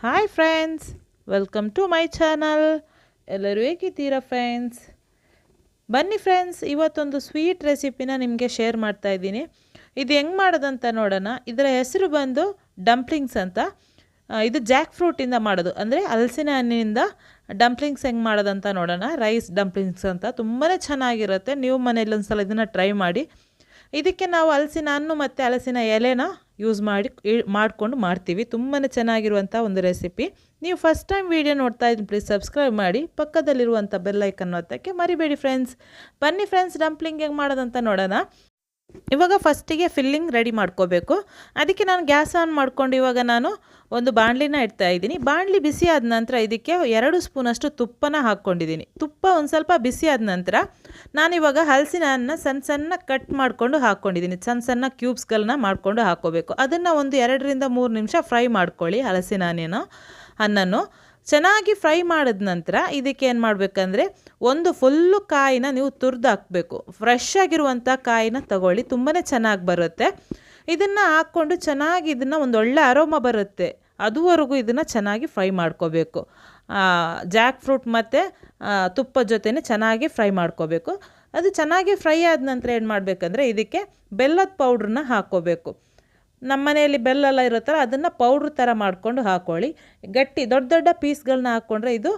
Hi friends welcome to my channel ಎಲ್ಲರೂ ಹೇಗಿದ್ದೀರಾ friends ಬನ್ನಿ ಫ್ರೆಂಡ್ಸ್ ಇವತ್ತೊಂದು ಸ್ವೀಟ್ ರೆಸಿಪಿನ ನಿಮಗೆ ಶೇರ್ ಮಾಡ್ತಾ ಇದ್ದೀನಿ. ಇದು ಹೆಂಗೆ ಮಾಡೋದಂತ ನೋಡೋಣ. ಇದರ ಹೆಸರು ಬಂದು ಡಂಪ್ಲಿಂಗ್ಸ್ ಅಂತ. ಇದು ಜಾಕ್ ಫ್ರೂಟಿಂದ ಮಾಡೋದು. ಅಂದರೆ ಹಲಸಿನ ಹಣ್ಣಿನಿಂದ ಡಂಪ್ಲಿಂಗ್ಸ್ ಹೆಂಗೆ ಮಾಡೋದಂತ ನೋಡೋಣ. ರೈಸ್ ಡಂಪ್ಲಿಂಗ್ಸ್ ಅಂತ. ತುಂಬಾ ಚೆನ್ನಾಗಿರುತ್ತೆ. ನೀವು ಮನೇಲಿ ಒಂದ್ಸಲ ಇದನ್ನು ಟ್ರೈ ಮಾಡಿ. ಇದಕ್ಕೆ ನಾವು ಹಲಸಿನ ಹಣ್ಣು ಮತ್ತು ಹಲಸಿನ ಎಲೆನ ಯೂಸ್ ಮಾಡಿ ಮಾಡಿಕೊಂಡು ಮಾಡ್ತೀವಿ. ತುಂಬಾ ಚೆನ್ನಾಗಿರುವಂಥ ಒಂದು ರೆಸಿಪಿ ನೀವು ಫಸ್ಟ್ ಟೈಮ್ ವೀಡಿಯೋ ನೋಡ್ತಾ ಇದ್ದೀನಿ ಪ್ಲೀಸ್ ಸಬ್ಸ್ಕ್ರೈಬ್ ಮಾಡಿ. ಪಕ್ಕದಲ್ಲಿರುವಂಥ ಬೆಲ್ಲೈಕನ್ ಒತ್ತಕ್ಕೆ ಮರಿಬೇಡಿ ಫ್ರೆಂಡ್ಸ್ ಬನ್ನಿ ಫ್ರೆಂಡ್ಸ್ ಡಂಪ್ಲಿಂಗ್ ಹೆಂಗೆ ಮಾಡೋದಂತ ನೋಡೋಣ. ಇವಾಗ ಫಸ್ಟಿಗೆ ಫಿಲ್ಲಿಂಗ್ ರೆಡಿ ಮಾಡ್ಕೋಬೇಕು. ಅದಕ್ಕೆ ನಾನು ಗ್ಯಾಸ್ ಆನ್ ಮಾಡ್ಕೊಂಡು ಇವಾಗ ನಾನು ಒಂದು ಬಾಣಲಿನ ಇಡ್ತಾ ಇದ್ದೀನಿ. ಬಾಣಲಿ ಬಿಸಿ ಆದ ನಂತರ ಇದಕ್ಕೆ ಎರಡು ಸ್ಪೂನಷ್ಟು ತುಪ್ಪನ ಹಾಕ್ಕೊಂಡಿದ್ದೀನಿ. ತುಪ್ಪ ಒಂದು ಸ್ವಲ್ಪ ಬಿಸಿ ಆದ ನಂತರ ನಾನಿವಾಗ ಹಲಸಿನ ಸಣ್ಣ ಸಣ್ಣ ಕಟ್ ಮಾಡಿಕೊಂಡು ಹಾಕ್ಕೊಂಡಿದ್ದೀನಿ. ಸಣ್ಣ ಸಣ್ಣ ಕ್ಯೂಬ್ಸ್ಗಳನ್ನ ಮಾಡಿಕೊಂಡು ಹಾಕ್ಕೋಬೇಕು. ಅದನ್ನು ಒಂದು ಎರಡರಿಂದ ಮೂರು ನಿಮಿಷ ಫ್ರೈ ಮಾಡ್ಕೊಳ್ಳಿ ಹಲಸಿನ ಹಣ್ಣಿನ ಹಣ್ಣನ್ನು. ಚೆನ್ನಾಗಿ ಫ್ರೈ ಮಾಡಿದ ನಂತರ ಇದಕ್ಕೆ ಏನು ಮಾಡಬೇಕಂದ್ರೆ ಒಂದು ಫುಲ್ಲು ಕಾಯಿನ ನೀವು ತುರ್ದು ಹಾಕಬೇಕು. ಫ್ರೆಶ್ ಆಗಿರುವಂಥ ಕಾಯಿನ ತಗೊಳ್ಳಿ ತುಂಬಾ ಚೆನ್ನಾಗಿ ಬರುತ್ತೆ. ಇದನ್ನು ಹಾಕ್ಕೊಂಡು ಚೆನ್ನಾಗಿ ಇದನ್ನು ಒಂದು ಒಳ್ಳೆ ಅರೋಮ ಬರುತ್ತೆ. ಅದುವರೆಗೂ ಇದನ್ನು ಚೆನ್ನಾಗಿ ಫ್ರೈ ಮಾಡ್ಕೋಬೇಕು. ಜಾಕ್ ಫ್ರೂಟ್ ಮತ್ತು ತುಪ್ಪ ಜೊತೆನೇ ಚೆನ್ನಾಗಿ ಫ್ರೈ ಮಾಡ್ಕೋಬೇಕು. ಅದು ಚೆನ್ನಾಗಿ ಫ್ರೈ ಆದ ನಂತರ ಏನು ಮಾಡಬೇಕಂದ್ರೆ ಇದಕ್ಕೆ ಬೆಲ್ಲದ ಪೌಡ್ರನ್ನ ಹಾಕ್ಕೋಬೇಕು. ನಮ್ಮ ಮನೆಯಲ್ಲಿ ಬೆಲ್ಲ ಎಲ್ಲ ಇರುತ್ತಲ್ಲ, ಅದನ್ನು ಪೌಡ್ರ್ ಥರ ಮಾಡಿಕೊಂಡು ಹಾಕ್ಕೊಳ್ಳಿ ಗಟ್ಟಿ ದೊಡ್ಡ ದೊಡ್ಡ ಪೀಸ್ಗಳನ್ನ ಹಾಕ್ಕೊಂಡ್ರೆ ಇದು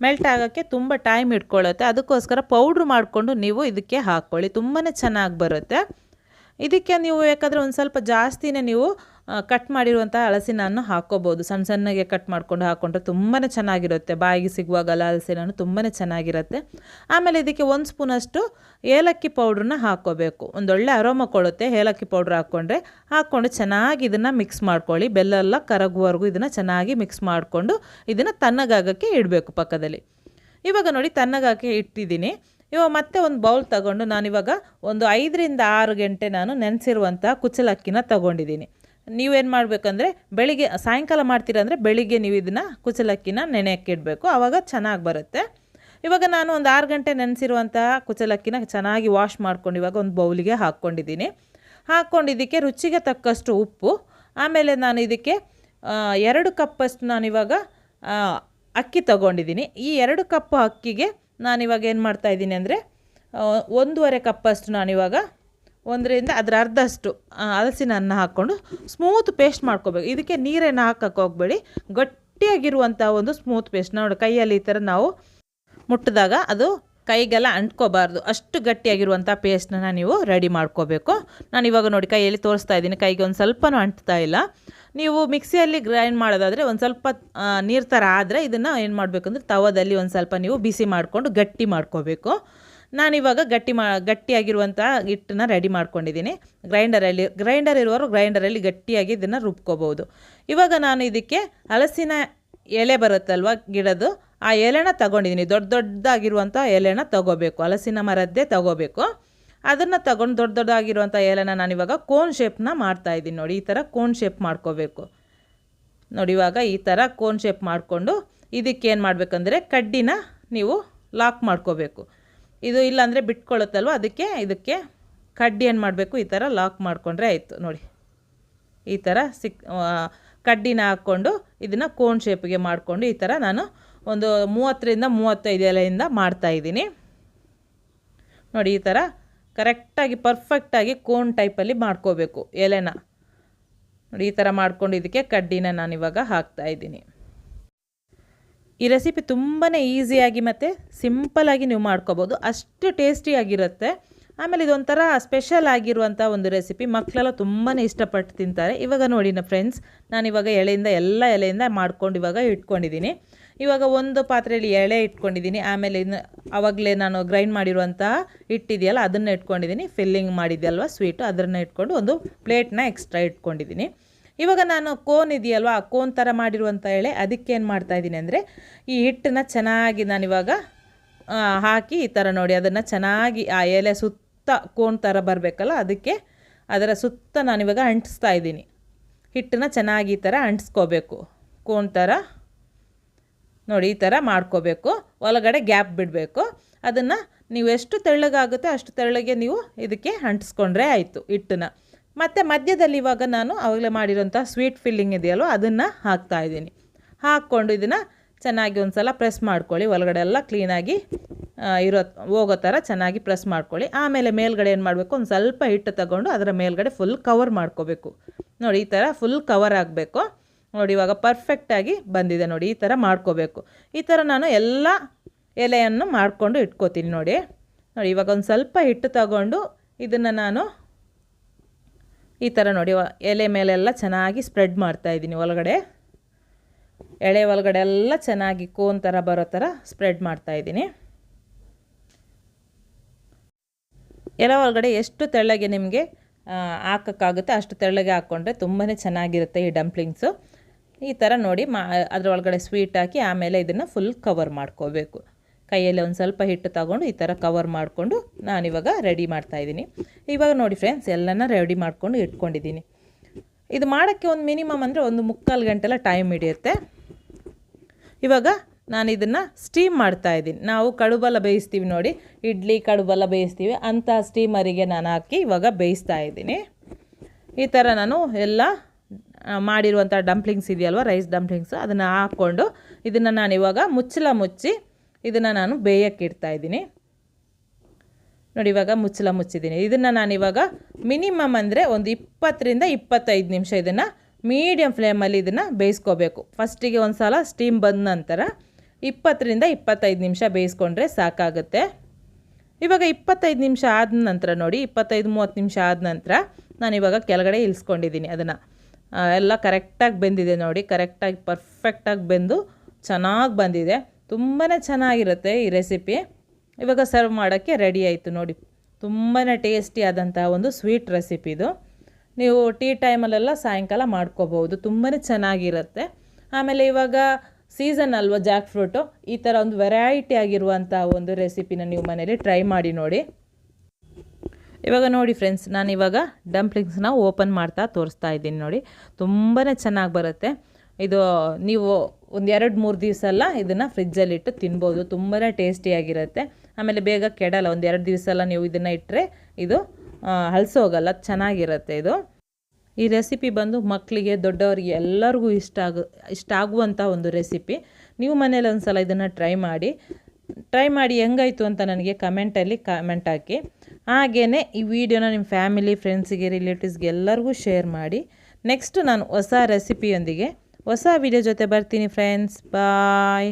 ಮೆಲ್ಟ್ ಆಗೋಕ್ಕೆ ತುಂಬ ಟೈಮ್ ಇಟ್ಕೊಳ್ಳುತ್ತೆ ಅದಕ್ಕೋಸ್ಕರ ಪೌಡ್ರ್ ಮಾಡಿಕೊಂಡು ನೀವು ಇದಕ್ಕೆ ಹಾಕ್ಕೊಳ್ಳಿ ತುಂಬಾ ಚೆನ್ನಾಗಿ ಬರುತ್ತೆ. ಇದಕ್ಕೆ ನೀವು ಬೇಕಾದರೆ ಒಂದು ಸ್ವಲ್ಪ ಜಾಸ್ತಿನೇ ನೀವು ಕಟ್ ಮಾಡಿರುವಂಥ ಹಲಸಿನ ಹಾಕ್ಕೋಬೋದು ಸಣ್ಣ ಸಣ್ಣಗೆ ಕಟ್ ಮಾಡ್ಕೊಂಡು ಹಾಕ್ಕೊಂಡ್ರೆ ತುಂಬಾ ಚೆನ್ನಾಗಿರುತ್ತೆ. ಬಾಯಿಗೆ ಸಿಗುವಾಗಲ್ಲ ಹಲಸಿನ ತುಂಬಾ ಚೆನ್ನಾಗಿರುತ್ತೆ. ಆಮೇಲೆ ಇದಕ್ಕೆ ಒಂದು ಸ್ಪೂನಷ್ಟು ಏಲಕ್ಕಿ ಪೌಡ್ರನ್ನ ಹಾಕ್ಕೋಬೇಕು ಒಂದೊಳ್ಳೆ ಅರೋಮ ಕೊಡುತ್ತೆ. ಏಲಕ್ಕಿ ಪೌಡ್ರ್ ಹಾಕ್ಕೊಂಡ್ರೆ ಹಾಕ್ಕೊಂಡು ಚೆನ್ನಾಗಿ ಇದನ್ನು ಮಿಕ್ಸ್ ಮಾಡ್ಕೊಳ್ಳಿ. ಬೆಲ್ಲ ಎಲ್ಲ ಕರಗುವವರೆಗೂ ಇದನ್ನು ಚೆನ್ನಾಗಿ ಮಿಕ್ಸ್ ಮಾಡಿಕೊಂಡು ಇದನ್ನು ತಣ್ಣಗಾಗಕ್ಕೆ ಇಡಬೇಕು ಪಕ್ಕದಲ್ಲಿ. ಇವಾಗ ನೋಡಿ ತಣ್ಣಗಾಕಿ ಇಟ್ಟಿದ್ದೀನಿ. ಇವಾಗ ಮತ್ತೆ ಒಂದು ಬೌಲ್ ತಗೊಂಡು ನಾನಿವಾಗ ಒಂದು ಐದರಿಂದ ಆರು ಗಂಟೆ ನಾನು ನೆನೆಸಿರುವಂಥ ಕುಚಲಕ್ಕಿನ ತಗೊಂಡಿದ್ದೀನಿ. ನೀವೇನು ಮಾಡಬೇಕಂದ್ರೆ ಬೆಳಿಗ್ಗೆ, ಸಾಯಂಕಾಲ ಮಾಡ್ತೀರಂದರೆ ಬೆಳಿಗ್ಗೆ ನೀವು ಇದನ್ನು ಕುಚಲಕ್ಕಿನ ನೆನೆಯಕ್ಕೆ ಇಡಬೇಕು. ಆವಾಗ ಚೆನ್ನಾಗಿ ಬರುತ್ತೆ. ಇವಾಗ ನಾನು ಒಂದು ಆರು ಗಂಟೆ ನೆನೆಸಿರುವಂತಹ ಕುಚಲಕ್ಕಿನ ಚೆನ್ನಾಗಿ ವಾಶ್ ಮಾಡ್ಕೊಂಡು ಇವಾಗ ಒಂದು ಬೌಲಿಗೆ ಹಾಕ್ಕೊಂಡಿದ್ದೀನಿ ಹಾಕ್ಕೊಂಡಿದ್ದಕ್ಕೆ ರುಚಿಗೆ ತಕ್ಕಷ್ಟು ಉಪ್ಪು, ಆಮೇಲೆ ನಾನು ಇದಕ್ಕೆ ಎರಡು ಕಪ್ಪಷ್ಟು ನಾನಿವಾಗ ಅಕ್ಕಿ ತಗೊಂಡಿದ್ದೀನಿ. ಈ ಎರಡು ಕಪ್ ಅಕ್ಕಿಗೆ ನಾನಿವಾಗ ಏನು ಮಾಡ್ತಾ ಇದ್ದೀನಿ ಅಂದರೆ ಒಂದೂವರೆ ಕಪ್ಪಷ್ಟು ನಾನಿವಾಗ ಒಂದರಿಂದ ಅದರ ಅರ್ಧಷ್ಟು ಹಲಸಿನ ಅನ್ನ ಹಾಕ್ಕೊಂಡು ಸ್ಮೂತ್ ಪೇಸ್ಟ್ ಮಾಡ್ಕೋಬೇಕು. ಇದಕ್ಕೆ ನೀರೇನು ಹಾಕಕ್ಕೆ ಹೋಗಬೇಡಿ. ಗಟ್ಟಿಯಾಗಿರುವಂಥ ಒಂದು ಸ್ಮೂತ್ ಪೇಸ್ಟ್ ನೋಡಿ, ಕೈಯಲ್ಲಿ ಈ ಥರ ನಾವು ಮುಟ್ಟಿದಾಗ ಅದು ಕೈಗೆಲ್ಲ ಅಂಟ್ಕೋಬಾರ್ದು. ಅಷ್ಟು ಗಟ್ಟಿಯಾಗಿರುವಂಥ ಪೇಸ್ಟನ್ನ ನೀವು ರೆಡಿ ಮಾಡ್ಕೋಬೇಕು. ನಾನು ಇವಾಗ ನೋಡಿ ಕೈಯಲ್ಲಿ ತೋರಿಸ್ತಾ ಇದ್ದೀನಿ. ಕೈಗೆ ಒಂದು ಸ್ವಲ್ಪನೂ ಅಂಟ್ತಾ ಇಲ್ಲ. ನೀವು ಮಿಕ್ಸಿಯಲ್ಲಿ ಗ್ರೈಂಡ್ ಮಾಡೋದಾದರೆ ಒಂದು ಸ್ವಲ್ಪ ನೀರು ಥರ ಆದರೆ ಇದನ್ನು ಏನು ಮಾಡಬೇಕಂದ್ರೆ ತವದಲ್ಲಿ ಒಂದು ಸ್ವಲ್ಪ ನೀವು ಬಿಸಿ ಮಾಡಿಕೊಂಡು ಗಟ್ಟಿ ಮಾಡ್ಕೋಬೇಕು. ನಾನಿವಾಗ ಗಟ್ಟಿ ಮಾ ಗಟ್ಟಿಯಾಗಿರುವಂಥ ಹಿಟ್ಟನ್ನ ರೆಡಿ ಮಾಡ್ಕೊಂಡಿದ್ದೀನಿ. ಗ್ರೈಂಡರಲ್ಲಿ ಗ್ರೈಂಡರ್ ಇರುವವರು ಗ್ರೈಂಡರಲ್ಲಿ ಗಟ್ಟಿಯಾಗಿ ಇದನ್ನು ರುಬ್ಕೋಬೋದು ಇವಾಗ ನಾನು ಇದಕ್ಕೆ ಹಲಸಿನ ಎಲೆ ಬರುತ್ತಲ್ವ ಗಿಡದ್ದು ಆ ಎಲೆನ ತಗೊಂಡಿದ್ದೀನಿ ದೊಡ್ಡ ದೊಡ್ಡದಾಗಿರುವಂಥ ಎಲೆನ ತಗೋಬೇಕು. ಹಲಸಿನ ಮರದ್ದೇ ತಗೋಬೇಕು. ಅದನ್ನು ತಗೊಂಡು ದೊಡ್ಡ ದೊಡ್ಡದಾಗಿರುವಂಥ ಎಲೆನ ನಾನಿವಾಗ ಕೋನ್ ಶೇಪ್ನ ಮಾಡ್ತಾ ಇದ್ದೀನಿ ನೋಡಿ. ಈ ಥರ ಕೋನ್ ಶೇಪ್ ಮಾಡ್ಕೋಬೇಕು. ನೋಡಿ ಇವಾಗ ಈ ಥರ ಕೋನ್ ಶೇಪ್ ಮಾಡಿಕೊಂಡು ಇದಕ್ಕೇನು ಮಾಡಬೇಕಂದ್ರೆ ಕಡ್ಡಿನ ನೀವು ಲಾಕ್ ಮಾಡ್ಕೋಬೇಕು. ಇದು ಇಲ್ಲಾಂದರೆ ಬಿಟ್ಕೊಳ್ಳುತ್ತಲ್ವ ಅದಕ್ಕೆ ಇದಕ್ಕೆ ಕಡ್ಡಿ ಏನು ಮಾಡಬೇಕು? ಈ ಥರ ಲಾಕ್ ಮಾಡಿಕೊಂಡ್ರೆ ಆಯಿತು. ನೋಡಿ. ಈ ಥರ ಸಿಕ್ ಕಡ್ಡಿನ ಹಾಕ್ಕೊಂಡು ಇದನ್ನು ಕೋನ್ ಶೇಪ್ಗೆ ಮಾಡಿಕೊಂಡು ಈ ಥರ ನಾನು ಒಂದು ಮೂವತ್ತರಿಂದ ಮೂವತ್ತೈದು ಎಲೆಯಿಂದ ಮಾಡ್ತಾಯಿದ್ದೀನಿ ನೋಡಿ, ಈ ಥರ ಕರೆಕ್ಟಾಗಿ ಪರ್ಫೆಕ್ಟಾಗಿ ಕೋನ್ ಟೈಪಲ್ಲಿ ಮಾಡ್ಕೋಬೇಕು ಎಲೆನ. ನೋಡಿ, ಈ ಥರ ಮಾಡ್ಕೊಂಡಿದ್ದಕ್ಕೆ ಕಡ್ಡಿನ ನಾನಿವಾಗ ಹಾಕ್ತಾ ಇದ್ದೀನಿ. ಈ ರೆಸಿಪಿ ತುಂಬಾ ಈಸಿಯಾಗಿ ಮತ್ತು ಸಿಂಪಲಾಗಿ ನೀವು ಮಾಡ್ಕೋಬೋದು. ಅಷ್ಟು ಟೇಸ್ಟಿಯಾಗಿರುತ್ತೆ ಆಮೇಲೆ ಇದೊಂಥರ ಸ್ಪೆಷಲ್ ಆಗಿರುವಂಥ ಒಂದು ರೆಸಿಪಿ ಮಕ್ಕಳೆಲ್ಲ ತುಂಬಾ ಇಷ್ಟಪಟ್ಟು ತಿಂತಾರೆ. ಇವಾಗ ನೋಡಿ ಫ್ರೆಂಡ್ಸ್ ನಾನಿವಾಗ ಎಳೆಯಿಂದ ಎಲ್ಲ ಎಲೆಯಿಂದ ಮಾಡ್ಕೊಂಡು ಇವಾಗ ಇಟ್ಕೊಂಡಿದ್ದೀನಿ. ಇವಾಗ ಒಂದು ಪಾತ್ರೆಯಲ್ಲಿ ಎಳೆ ಇಟ್ಕೊಂಡಿದ್ದೀನಿ. ಆಮೇಲೆ ಇನ್ನು ಆವಾಗಲೇ ನಾನು ಗ್ರೈಂಡ್ ಮಾಡಿರುವಂತಹ ಹಿಟ್ಟಿದೆಯಲ್ಲ ಅದನ್ನು ಇಟ್ಕೊಂಡಿದ್ದೀನಿ. ಫಿಲ್ಲಿಂಗ್ ಮಾಡಿದ್ಯಲ್ವ ಸ್ವೀಟು ಅದನ್ನು ಇಟ್ಕೊಂಡು ಒಂದು ಪ್ಲೇಟ್ನ ಎಕ್ಸ್ಟ್ರಾ ಇಟ್ಕೊಂಡಿದ್ದೀನಿ. ಇವಾಗ ನಾನು ಕೋನ್ ಇದೆಯಲ್ವ, ಆ ಕೋನ್ ಥರ ಮಾಡಿರುವಂಥ ಎಳೆ, ಅದಕ್ಕೆ ಏನು ಮಾಡ್ತಾಯಿದ್ದೀನಿ ಅಂದರೆ, ಈ ಹಿಟ್ಟನ್ನ ಚೆನ್ನಾಗಿ ನಾನಿವಾಗ ಹಾಕಿ ಈ ಥರ ನೋಡಿ, ಅದನ್ನು ಚೆನ್ನಾಗಿ ಆ ಎಲೆ ಸುತ್ತ ಕೋನ್ ಥರ ಬರಬೇಕಲ್ಲ, ಅದಕ್ಕೆ ಅದರ ಸುತ್ತ ನಾನಿವಾಗ ಅಂಟಿಸ್ತಾ ಇದ್ದೀನಿ. ಹಿಟ್ಟನ್ನ ಚೆನ್ನಾಗಿ ಈ ಥರ ಅಂಟಿಸ್ಕೋಬೇಕು. ಕೋನ್ ಥರ ನೋಡಿ, ಈ ಥರ ಮಾಡ್ಕೋಬೇಕು. ಒಳಗಡೆ ಗ್ಯಾಪ್ ಬಿಡಬೇಕು. ಅದನ್ನು ನೀವು ಎಷ್ಟು ತೆಳ್ಳಗಾಗುತ್ತೆ ಅಷ್ಟು ತೆಳ್ಳಗೆ ನೀವು ಇದಕ್ಕೆ ಅಂಟಿಸ್ಕೊಂಡ್ರೆ ಆಯಿತು, ಹಿಟ್ಟನ್ನ. ಮತ್ತು ಮಧ್ಯದಲ್ಲಿ ಇವಾಗ ನಾನು ಅವಾಗಲೇ ಮಾಡಿರೋಂಥ ಸ್ವೀಟ್ ಫಿಲ್ಲಿಂಗ್ ಇದೆಯಲ್ವ ಅದನ್ನು ಹಾಕ್ತಾ ಇದ್ದೀನಿ. ಹಾಕ್ಕೊಂಡು ಇದನ್ನು ಚೆನ್ನಾಗಿ ಒಂದು ಸಲ ಪ್ರೆಸ್ ಮಾಡ್ಕೊಳ್ಳಿ. ಒಳಗಡೆ ಎಲ್ಲ ಕ್ಲೀನಾಗಿ ಇರೋ, ಹೋಗೋ ಥರ ಚೆನ್ನಾಗಿ ಪ್ರೆಸ್ ಮಾಡ್ಕೊಳ್ಳಿ. ಆಮೇಲೆ ಮೇಲ್ಗಡೆ ಏನು ಮಾಡಬೇಕು? ಒಂದು ಸ್ವಲ್ಪ ಹಿಟ್ಟು ತಗೊಂಡು ಅದರ ಮೇಲ್ಗಡೆ ಫುಲ್ ಕವರ್ ಮಾಡ್ಕೋಬೇಕು. ನೋಡಿ, ಈ ಥರ ಫುಲ್ ಕವರ್ ಆಗಬೇಕು. ನೋಡಿ, ಇವಾಗ ಪರ್ಫೆಕ್ಟಾಗಿ ಬಂದಿದೆ ನೋಡಿ, ಈ ಥರ ಮಾಡ್ಕೋಬೇಕು. ಈ ಥರ ನಾನು ಎಲ್ಲ ಎಲೆಯನ್ನು ಮಾಡಿಕೊಂಡು ಇಟ್ಕೋತೀನಿ ನೋಡಿ. ನೋಡಿ, ಇವಾಗ ಒಂದು ಸ್ವಲ್ಪ ಹಿಟ್ಟು ತಗೊಂಡು ಇದನ್ನು ನಾನು ಈ ಥರ ನೋಡಿ ಎಲೆ ಮೇಲೆಲ್ಲ ಚೆನ್ನಾಗಿ ಸ್ಪ್ರೆಡ್ ಮಾಡ್ತಾ ಇದ್ದೀನಿ ಒಳಗಡೆ. ಎಳೆ ಒಳಗಡೆ ಎಲ್ಲ ಚೆನ್ನಾಗಿ ಕೋನ್ ಥರ ಬರೋ ಥರ ಸ್ಪ್ರೆಡ್ ಮಾಡ್ತಾ ಇದ್ದೀನಿ. ಎಲೆ ಒಳಗಡೆ ಎಷ್ಟು ತೆಳ್ಳಗೆ ನಿಮಗೆ ಹಾಕೋಕ್ಕಾಗುತ್ತೆ ಅಷ್ಟು ತೆಳ್ಳಗೆ ಹಾಕ್ಕೊಂಡ್ರೆ ತುಂಬಾ ಚೆನ್ನಾಗಿರುತ್ತೆ ಈ ಡಂಪ್ಲಿಂಗ್ಸು ಈ ಥರ ನೋಡಿ ಮಾ ಅದರೊಳಗಡೆ ಸ್ವೀಟ್ ಹಾಕಿ ಆಮೇಲೆ ಇದನ್ನು ಫುಲ್ ಕವರ್ ಮಾಡ್ಕೋಬೇಕು. ಕೈಯಲ್ಲಿ ಒಂದು ಸ್ವಲ್ಪ ಹಿಟ್ಟು ತಗೊಂಡು ಈ ಥರ ಕವರ್ ಮಾಡಿಕೊಂಡು ನಾನಿವಾಗ ರೆಡಿ ಮಾಡ್ತಾಯಿದ್ದೀನಿ ಇವಾಗ ನೋಡಿ ಫ್ರೆಂಡ್ಸ್ ಎಲ್ಲನ ರೆಡಿ ಮಾಡ್ಕೊಂಡು ಇಟ್ಕೊಂಡಿದ್ದೀನಿ. ಇದು ಮಾಡೋಕ್ಕೆ ಒಂದು ಮಿನಿಮಮ್ ಅಂದರೆ ಒಂದು ಮುಕ್ಕಾಲು ಗಂಟೆಲ್ಲ ಟೈಮ್ ಹಿಡಿಯುತ್ತೆ. ಇವಾಗ ನಾನು ಇದನ್ನು ಸ್ಟೀಮ್ ಮಾಡ್ತಾ ಇದ್ದೀನಿ. ನಾವು ಕಡುಬಲ್ಲ ಬೇಯಿಸ್ತೀವಿ ನೋಡಿ, ಇಡ್ಲಿ ಕಡುಬಲ್ಲ ಬೇಯಿಸ್ತೀವಿ ಅಂಥ ಸ್ಟೀಮರಿಗೆ ನಾನು ಹಾಕಿ ಇವಾಗ ಬೇಯಿಸ್ತಾ ಇದ್ದೀನಿ. ಈ ಥರ ನಾನು ಎಲ್ಲ ಮಾಡಿರುವಂಥ ಡಂಪ್ಲಿಂಗ್ಸ್ ಇದೆಯಲ್ವ ರೈಸ್ ಡಂಪ್ಲಿಂಗ್ಸ್ ಅದನ್ನು ಹಾಕ್ಕೊಂಡು ಇದನ್ನು ನಾನು ಇವಾಗ ಮುಚ್ಚಲ ಮುಚ್ಚಿ ಇದನ್ನು ನಾನು ಬೇಯಕ್ಕೆ ಇಡ್ತಾ ಇದ್ದೀನಿ. ನೋಡಿ, ಇವಾಗ ಮುಚ್ಚಲ ಮುಚ್ಚಿದ್ದೀನಿ. ಇದನ್ನು ನಾನು ಇವಾಗ ಮಿನಿಮಮ್ ಅಂದರೆ ಒಂದು ಇಪ್ಪತ್ತರಿಂದ ಇಪ್ಪತ್ತೈದು ನಿಮಿಷ ಇದನ್ನು ಮೀಡಿಯಮ್ ಫ್ಲೇಮಲ್ಲಿ ಇದನ್ನು ಬೇಯಿಸ್ಕೋಬೇಕು. ಫಸ್ಟಿಗೆ ಒಂದು ಸಲ ಸ್ಟೀಮ್ ಬಂದ ನಂತರ ಇಪ್ಪತ್ತರಿಂದ ಇಪ್ಪತ್ತೈದು ನಿಮಿಷ ಬೇಯಿಸ್ಕೊಂಡ್ರೆ ಸಾಕಾಗುತ್ತೆ. ಇವಾಗ ಇಪ್ಪತ್ತೈದು ನಿಮಿಷ ಆದ ನಂತರ ನೋಡಿ, ಇಪ್ಪತ್ತೈದು ಮೂವತ್ತು ನಿಮಿಷ ಆದ ನಂತರ ನಾನು ಇವಾಗ ಕೆಳಗಡೆ ಇಳಿಸ್ಕೊಂಡಿದ್ದೀನಿ ಅದನ್ನು. ಎಲ್ಲ ಕರೆಕ್ಟಾಗಿ ಬೆಂದಿದೆ ನೋಡಿ ಕರೆಕ್ಟಾಗಿ ಪರ್ಫೆಕ್ಟಾಗಿ ಬೆಂದು ಚೆನ್ನಾಗಿ ಬಂದಿದೆ. ತುಂಬಾ ಚೆನ್ನಾಗಿರುತ್ತೆ ಈ ರೆಸಿಪಿ ಇವಾಗ ಸರ್ವ್ ಮಾಡೋಕ್ಕೆ ರೆಡಿ ಆಯಿತು ನೋಡಿ. ತುಂಬಾ ಟೇಸ್ಟಿ ಆದಂತಹ ಒಂದು ಸ್ವೀಟ್ ರೆಸಿಪಿ ಇದು. ನೀವು ಟೀ ಟೈಮಲ್ಲೆಲ್ಲ ಸಾಯಂಕಾಲ ಮಾಡ್ಕೋಬೋದು ತುಂಬಾ ಚೆನ್ನಾಗಿರುತ್ತೆ. ಆಮೇಲೆ ಇವಾಗ ಸೀಸನ್ ಅಲ್ವಾ ಜಾಕ್ ಫ್ರೂಟು ಈ ಥರ ಒಂದು ವೆರೈಟಿ ಆಗಿರುವಂಥ ಒಂದು ರೆಸಿಪಿನ ನೀವು ಮನೇಲಿ ಟ್ರೈ ಮಾಡಿ ನೋಡಿ. ಇವಾಗ ನೋಡಿ ಫ್ರೆಂಡ್ಸ್ ನಾನು ಇವಾಗ ಡಂಪ್ಲಿಂಗ್ಸ್ನ ಓಪನ್ ಮಾಡ್ತಾ ತೋರಿಸ್ತಾ ಇದ್ದೀನಿ ನೋಡಿ. ತುಂಬಾ ಚೆನ್ನಾಗಿ ಬರುತ್ತೆ. ಇದು ನೀವು ಒಂದು ಎರಡು ಮೂರು ದಿವಸ ಎಲ್ಲ ಇದನ್ನು ಫ್ರಿಜ್ಜಲ್ಲಿಟ್ಟು ತಿನ್ಬೋದು. ತುಂಬಾ ಟೇಸ್ಟಿಯಾಗಿರುತ್ತೆ ಆಮೇಲೆ ಬೇಗ ಕೆಡಲ್ಲ, ಒಂದು ಎರಡು ದಿವಸ ಎಲ್ಲ ನೀವು ಇದನ್ನು ಇಟ್ಟರೆ ಇದು ಹಲಸೋಗಲ್ಲ ಚೆನ್ನಾಗಿರುತ್ತೆ ಇದು. ಈ ರೆಸಿಪಿ ಬಂದು ಮಕ್ಕಳಿಗೆ ದೊಡ್ಡವರಿಗೆ ಎಲ್ಲರಿಗೂ ಇಷ್ಟ ಆಗು, ಇಷ್ಟ ಆಗುವಂಥ ಒಂದು ರೆಸಿಪಿ ನೀವು ಮನೇಲಿ ಒಂದು ಸಲ ಇದನ್ನು ಟ್ರೈ ಮಾಡಿ. ಟ್ರೈ ಮಾಡಿ ಹೆಂಗಾಯಿತು ಅಂತ ನನಗೆ ಕಮೆಂಟಲ್ಲಿ ಕಮೆಂಟ್ ಹಾಕಿ. ಹಾಗೆಯೇ ಈ ವಿಡಿಯೋನ ನಿಮ್ಮ ಫ್ಯಾಮಿಲಿ ಫ್ರೆಂಡ್ಸಿಗೆ ರಿಲೇಟಿವ್ಸ್ಗೆ ಎಲ್ಲರಿಗೂ ಶೇರ್ ಮಾಡಿ. ನೆಕ್ಸ್ಟ್ ನಾನು ಹೊಸ ರೆಸಿಪಿಯೊಂದಿಗೆ ಹೊಸ ವಿಡಿಯೋ ಜೊತೆ ಬರ್ತೀನಿ ಫ್ರೆಂಡ್ಸ್ ಬಾಯ್